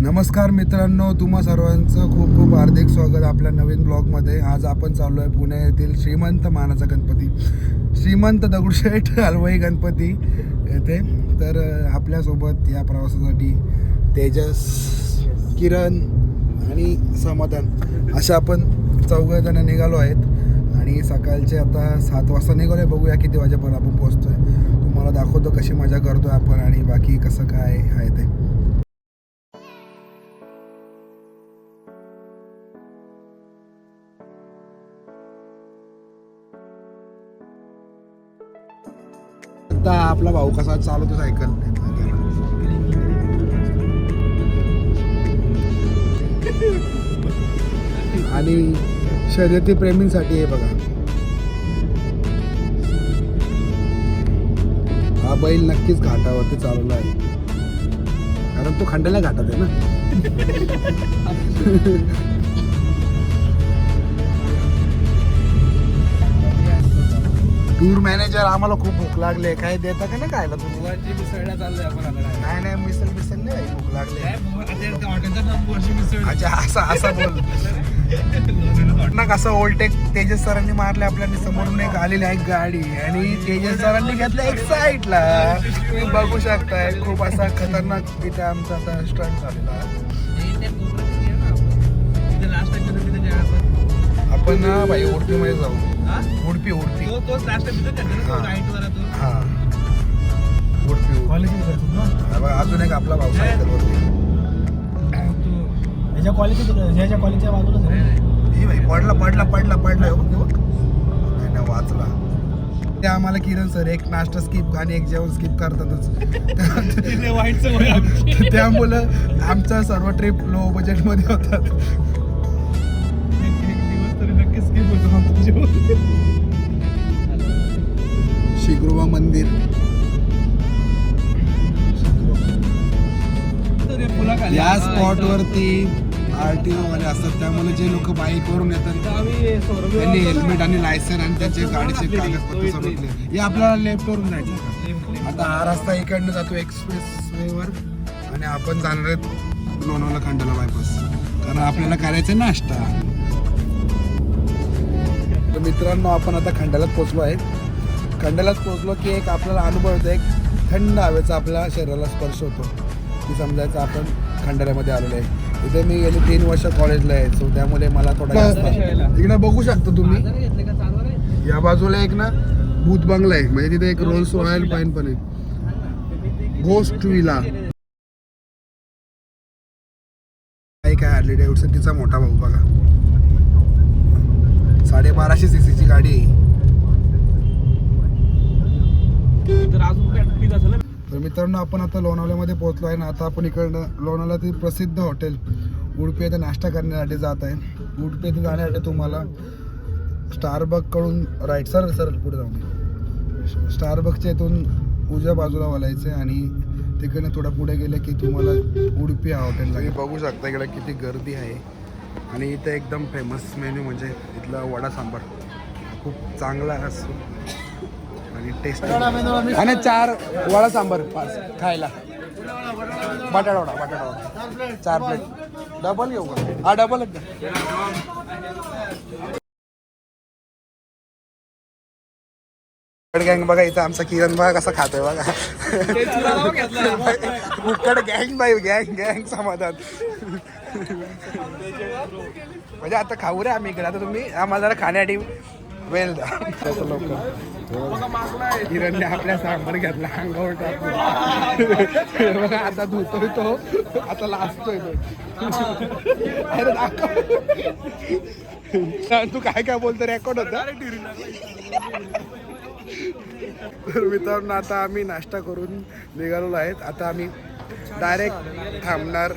नमस्कार मित्रांनो तुम्हा सर्वांचं खूप खूप हार्दिक स्वागत आपल्या नवीन ब्लॉगमध्ये. आज आपण चाललो आहे पुणे येथील श्रीमंत मानाचा गणपती. श्रीमंत दगडूशेठ हलवाई गणपती येथे. तर आपल्यासोबत या प्रवासासाठी तेजस किरण आणि समाधान अशा आपण चौघजण निघालो आहेत. आणि सकाळचे आता सात वाजता निघालो आहे बघूया किती वाजेपर्यंत आपण पोहोचतो आहे तुम्हाला दाखवतो कशी मजा करतो आपण आणि बाकी कसं काय आहे ते. आता आपला भाऊ कसा चालवतो सायकल? आणि शर्यती प्रेमींसाठी हे बघा. हा बैल नक्कीच घाटावरती चालवला आहे. कारण तो खंडाला घाटात आहे ना. टूर मॅनेजर आम्हाला खूप भूक लागली आहे. काय देता का नाही खायला तुम्ही? चाललोय आपण आता नाही नाही मिसल मिसल नाही बाई, भूक लागली काय आता हॉटेलचं नाव मिसळ. अच्छा असं असं बोल. ना कसं ओव्हरटेक तेजस सरांनी मारले आपल्याला समोरून एक आलेली आहे गाडी. आणि तेजस सरांनी घेतलं एक साईडला तुम्ही बघू शकताय खूप असा खतरनाक इथे आमचा आता स्टंट झालेला तिथे आपण. आपण ना भाई उडपीमध्ये जाऊ. हा? उडपी उडपी. तो तोच लास्ट टाइम तिथे हा. राईट वर तो हा. उडपी क्वालिटी करतो ना? बघा, अजून एक आपला भाऊ ह्याच्या क्वालिटी ह्याच्या क्वालिटीच्या बाजूलाच हे भाई पडला पडला पडला पडला हे हे. बघ नाही नाही वाचला. ते आम्हाला किरण सर एक नाश्ता स्किप आणि एक जेवण स्किप करतातच. त्यामुळं आमचा. सर्व ट्रिप लो बजेटमध्ये होतात. शिग्रोबा मंदिर. या स्पॉट वरती आर टी ओ वाले असतात त्यामुळे जे लोक बाईक वरून येतात त्यांनी. हेल्मेट आणि लायसन आणि त्याचे गाडीचे कागदपत्र clear. हे आपल्याला लेफ्ट वरून जायचं. आता हा रस्ता इकडनं जातो एक्सप्रेस वेवर आणि आपण जाणार आहेत लोणावळा खंडाला बायपास कारण आपल्याला करायचं नाश्ता तर मित्रांनो आपण आता खंडालाच पोचलो आहे. खंडालाच पोचलो की एक आपल्याला अनुभव येतो एक थंड हवेचा आपल्या शरीराला स्पर्श होतो. की समजायचं आपण खंडाल्यामध्ये आलेलो आहे. इथे मी गेले तीन वर्ष कॉलेजला आहे सो त्यामुळे मला थोडा जास्त इकडे बघू शकता तुम्ही? या बाजूला एक ना भूत बंगला आहे. म्हणजे तिथे एक रोल्स रॉयल पाईन पण आहे. गोस्ट विला काय काय हार्ली डेव्हिडसन तिचा मोठा भाऊ बघा. साडेबाराशे सीसीची गाडी आहे. तर मित्रांनो आपण आता लोणावळ्यामध्ये पोहोचलो आहे ना. आता आपण इकडनं लोणावळ्यातील प्रसिद्ध हॉटेल उडपी येथे नाश्ता करण्यासाठी जात आहे. उडपी येथे जाण्यासाठी तुम्हाला स्टारबककडून राईट सर सर पुढे जाऊन स्टारबकच्या इथून उजव्या बाजूला वळायचं आहे आणि तिकडनं थोडं पुढे गेलं की तुम्हाला उडपी हा हॉटेल बघू शकता इकडे किती गर्दी आहे. आणि इथे एकदम फेमस मेन्यू म्हणजे इथला वडा सांबार. खूप चांगला असतो. आणि टेस्ट आणि चार वडा सांबार पाच खायला. बटाटा वडा बटाटा वडा. चार प्लेट डबल घेऊ का? हा डबल गँग बघा इथं आमचा किरण बघा कसा खातोय बघा. उकड गँग बाई गँग गँग समाधान. म्हणजे आता खाऊ रे आम्ही इकडे. आता तुम्ही आम्हाला जरा खाण्यासाठी वेल द्या. त्याचं किरणने आपल्या सांबर घेतला अंगावर टाकून. बघा आता धुतोय तो. आता लाजतोय तो. दाखव. तू काय काय बोलतो? रेकॉर्ड होता? तर मित्रांनो आता आम्ही नाश्ता करून निघालेलो आहेत. आता आम्ही डायरेक्ट थांबणार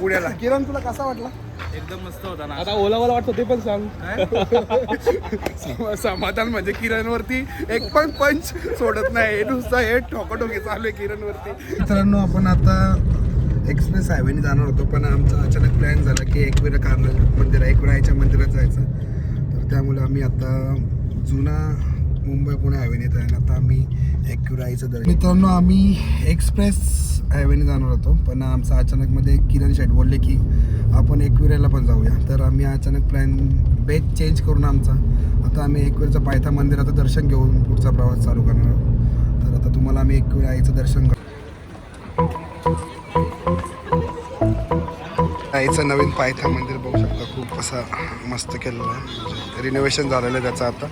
पुण्याला. किरण तुला कसा वाटला? एकदम मस्त होता ना. आता ओला ओला वाटतं ते पण सांग. सम- समाधान म्हणजे किरणवरती एक पण पंच सोडत नाही. हे नुसतं हे ठोकाठोकी चालू आहे किरणवरती. मित्रांनो आपण आता एक्सप्रेस हायवेने जाणार होतो पण आमचा अचानक प्लॅन झाला की एकविरा कार्नल मंदिर एकविरायच्या मंदिरात जायचं. तर त्यामुळे आम्ही आता जुना मुंबई पुणे हायवेने आहे. आता आम्ही एक्युराईचं दर्शन मित्रांनो आम्ही एक्सप्रेस हायवेने जाणार होतो. पण आमचं अचानकमध्ये किरण शेट बोलले की आपण एकविरायला पण जाऊया. तर आम्ही अचानक प्लॅन बेच चेंज करून आमचा. आता आम्ही एकविरचं पायथा मंदिराचं दर्शन घेऊन पुढचा प्रवास चालू करणार आहोत. तर आता तुम्हाला आम्ही एकविराईचं दर्शन आईचं नवीन पायथा मंदिर बघू शकता. खूप असा मस्त केलेलं आहे. म्हणजे रिनोव्हेशन झालेलं आहे त्याचं आता.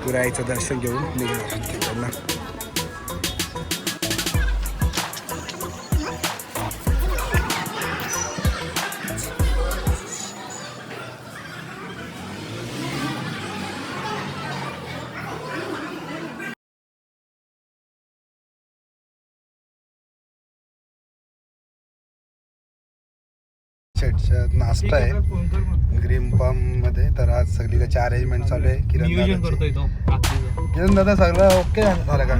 पुराईचं दर्शन घेऊन निघणार तिकडनं शेटच्या नाश्ता आहे. ग्रीन पाममध्ये. तर आज सगळी अरेंजमेंट चालू आहे. किरण नियोजन दादाची. करतोय तो रात्रीचं. किरण दादा सगळं ओके झालं का?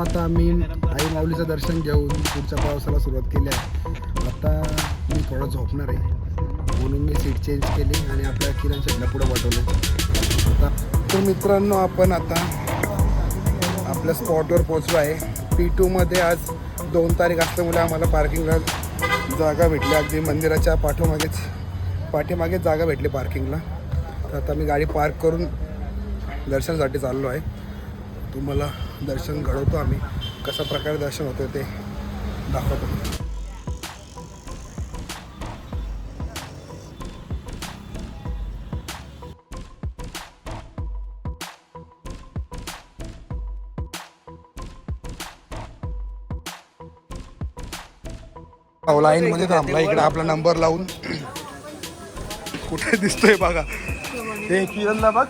आता आम्ही आई माऊलीचं दर्शन घेऊन पुढच्या प्रवासाला सुरुवात केली आहे. आता मी थोडं झोपणार आहे. म्हणून मी सीट चेंज केली आणि आपल्या किरण शेटला पुढं पाठवलं आता तर मित्रांनो आपण आता आपल्या स्पॉटवर पोचलो आहे. पी टूमध्ये आज दोन तारीख असल्यामुळे आम्हाला पार्किंगला जागा भेटली. अगदी मंदिराच्या पाठोमागेच पाठीमागेच जागा भेटली पार्किंगला तर आता मी गाडी पार्क करून दर्शनासाठी चाललो आहे. तुम्हाला दर्शन घडवतो आम्ही. कशा प्रकारे दर्शन होतं ते दाखवतो. लाईन मध्ये थांबला इकडे आपला नंबर लावून. कुठे दिसतोय बघा. हे किरणला बघ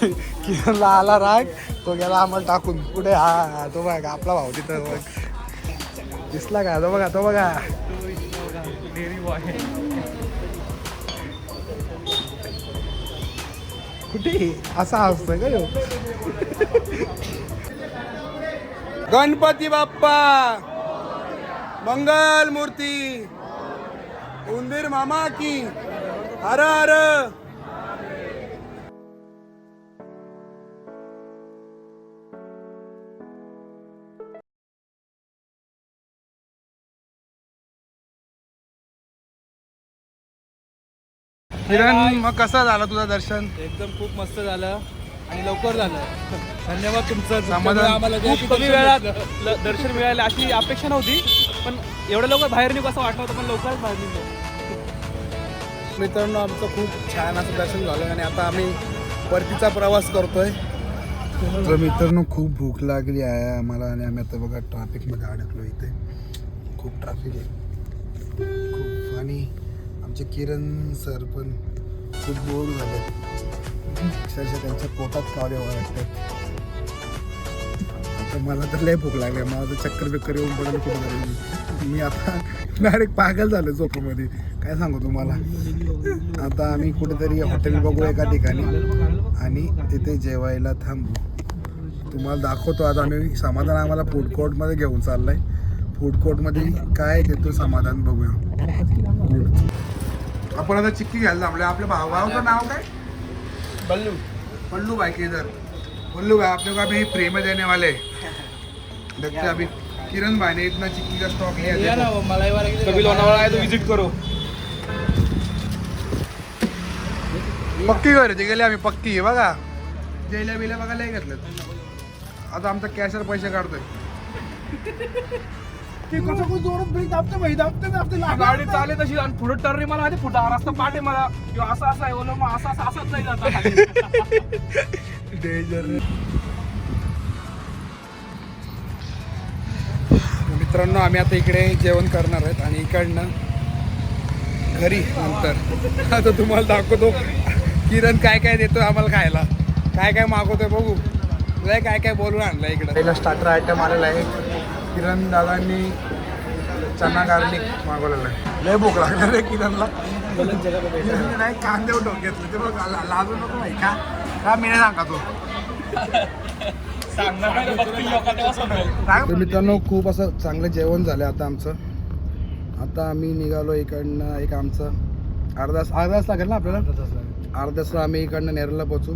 किरणला आला राग तो गेला आम्हाला टाकून. कुठे? हा तो बघा आपला भाऊ तिथं बघ. दिसला का? तो बघा तो बघा. कुठे? असा असतं का? गणपती बाप्पा! मंगल मूर्ती। उंदीर मामा की। हर हर। किरण मग कसा झाला तुझं दर्शन? एकदम खूप मस्त झालं आणि लवकर झालं. धन्यवाद तुमचं. समाधान. आम्हाला खूप कमी वेळात ल- दर्शन मिळालं अशी अपेक्षा नव्हती. पण एवढं लवकर बाहेर निघू असं वाटलं होतं पण लवकरच बाहेर निघतो मित्रांनो आमचं खूप छान असं दर्शन झालं आणि आता आम्ही परतीचा प्रवास करतोय. तर मित्रांनो खूप भूक लागली आहे आम्हाला आणि आम्ही आता बघा ट्रॅफिकमध्ये अडकलो इथे. खूप ट्रॅफिक आहे. खूप आणि आमचे किरण सर पण खूप बोर झाले. अक्षरशः त्यांच्या पोटात कावले वाटतात आता मला तर लय भूक लागली. मला तर चक्कर बिक्कर येऊन पडायला खूप झाली मी आता डायरेक्ट पागल झालो झोपेमध्ये. काय सांगू तुम्हाला? आता आम्ही कुठेतरी हॉटेल बघू एका ठिकाणी आणि तिथे जेवायला थांबू. तुम्हाला दाखवतो आज आम्ही समाधान आम्हाला फूड कोर्टमध्ये घेऊन चाललाय. फूड कोर्टमध्ये काय देतो समाधान बघूया. आपण आता चिक्की घ्यायला थांबलोय. आपल्या भावाचं नाव काय? बल्लू. पल्लू भाई पल्लू भाई अपने को अभी फ्री में देने वाले देखते हैं अभी किरण भाई ने इतना चिक्की का स्टॉक लिया है, देखो। कभी लोणावळा आहे तो विजिट करो. पक्की खरेदी गेली आम्ही पक्की आहे बघा. जेल्या बिल्या बघा लय घेतलेत आता आमचा कॅशर पैसे काढतोय. गाडी चालले तशी आणि पुढे टर्री मला माहिती फुटा रस्ता पाठ आहे मला किंवा असं असं आहे ओलं मग असं असं असंच नाही जाता डेंजर मित्रांनो आम्ही आता इकडे जेवण करणार आहेत आणि इकडनं घरी नंतर. आता तुम्हाला दाखवतो किरण काय काय देतो आम्हाला खायला. काय काय मागवतोय बघू. लय काय काय बोलून आणलं इकडे. पहिला स्टार्टर आयटम आलेला आहे. किरण दादांनी चना गार्लिक मागवलेला आहे. लय भूक लागणार आहे किरणला. नाही कांदे घेतले. ते बघ लाजू नको भाई का का मी नाही सांगा तो. सांगणार नाही तर बघतील लोकं तेव्हा समजेल. तर मित्रांनो खूप असं चांगलं जेवण झालं आता आमचं. आता आम्ही निघालो इकडनं एक आमचं अर्धा अर्धा तास लागेल ना आपल्याला? तासात आम्ही इकडनं नेरळला पोचू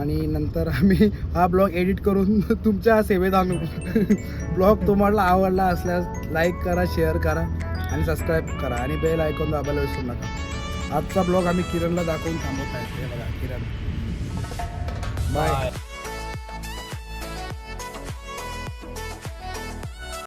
आणि नंतर आम्ही हा ब्लॉग एडिट करून तुमच्या सेवेत आणू ब्लॉग तुम्हाला आवडला असल्यास लाईक करा शेअर करा आणि सबस्क्राईब करा. आणि बेल ऐकून दाबायला विसरू नका. आजचा ब्लॉग आम्ही किरणला दाखवून थांबवत आहे. हे बघा किरण. Bye. Bye.